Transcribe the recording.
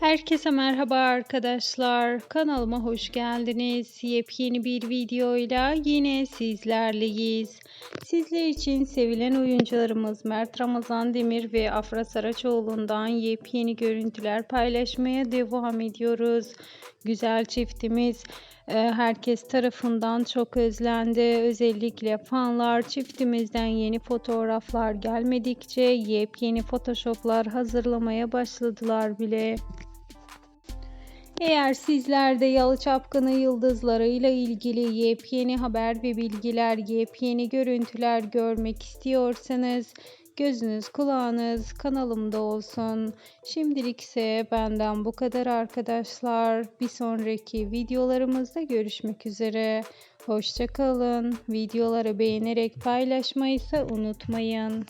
Herkese merhaba arkadaşlar. Kanalıma hoş geldiniz. Yepyeni bir videoyla yine sizlerleyiz. Sizler için sevilen oyuncularımız Mert Ramazan Demir ve Afra Saraçoğlu'ndan yepyeni görüntüler paylaşmaya devam ediyoruz. Güzel çiftimiz e, herkes tarafından çok özlendi. Özellikle fanlar çiftimizden yeni fotoğraflar gelmedikçe yepyeni photoshoplar hazırlamaya başladılar bile. Eğer sizler de Yalı Çapkını yıldızlarıyla ilgili yepyeni haber ve bilgiler, yepyeni görüntüler görmek istiyorsanız gözünüz kulağınız kanalımda olsun. Şimdilik ise benden bu kadar arkadaşlar. Bir sonraki videolarımızda görüşmek üzere. Hoşçakalın. Videoları beğenerek paylaşmayı ise unutmayın.